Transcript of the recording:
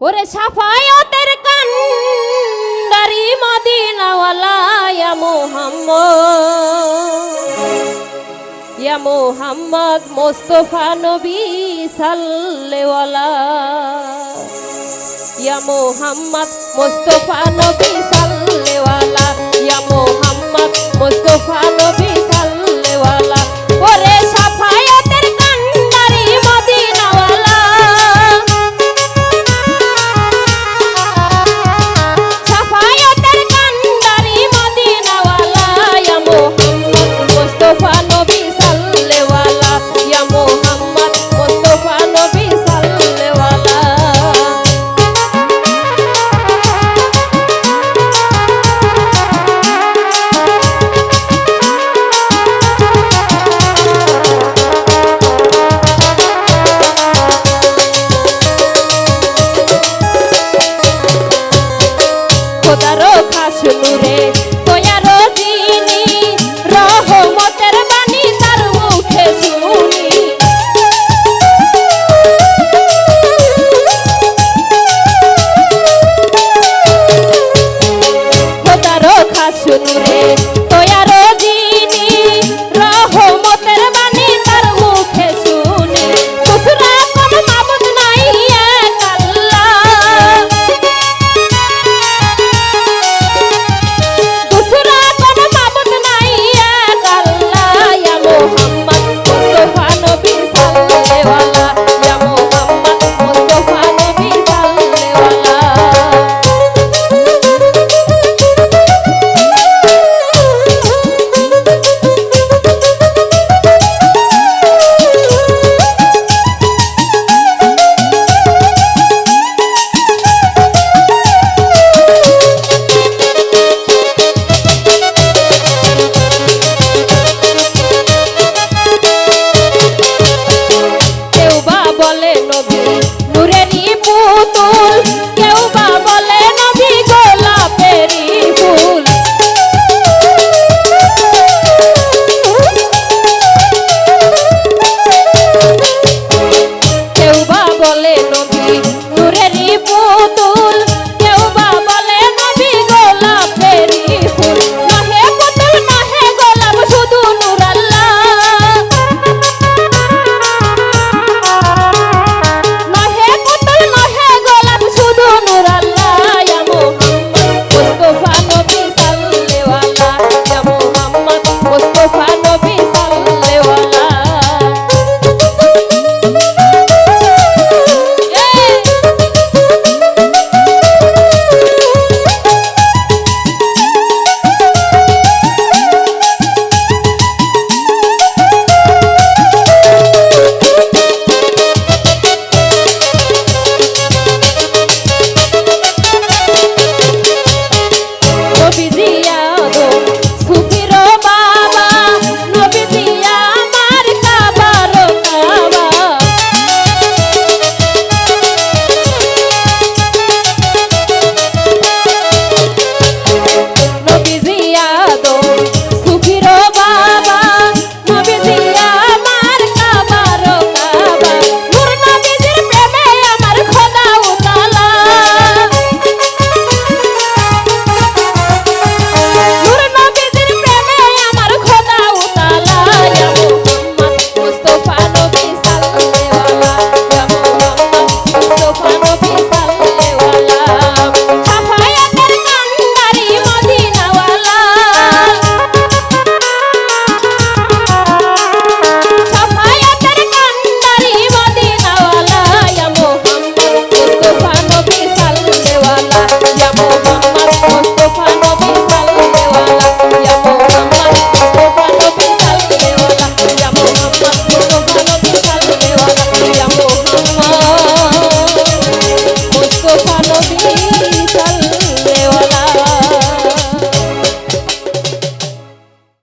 ওরে সাফায়তের কান্ডারি মদিনাওয়ালা, ইয়া মোহাম্মদ। ইয়া মোহাম্মদ মোস্তফা নবী সাল্লেওয়ালা ইয়া মোহাম্মদ মোস্তফা নবী সাল্লেওয়ালা ইয়া মোহাম্মদ মোস্তফা নবী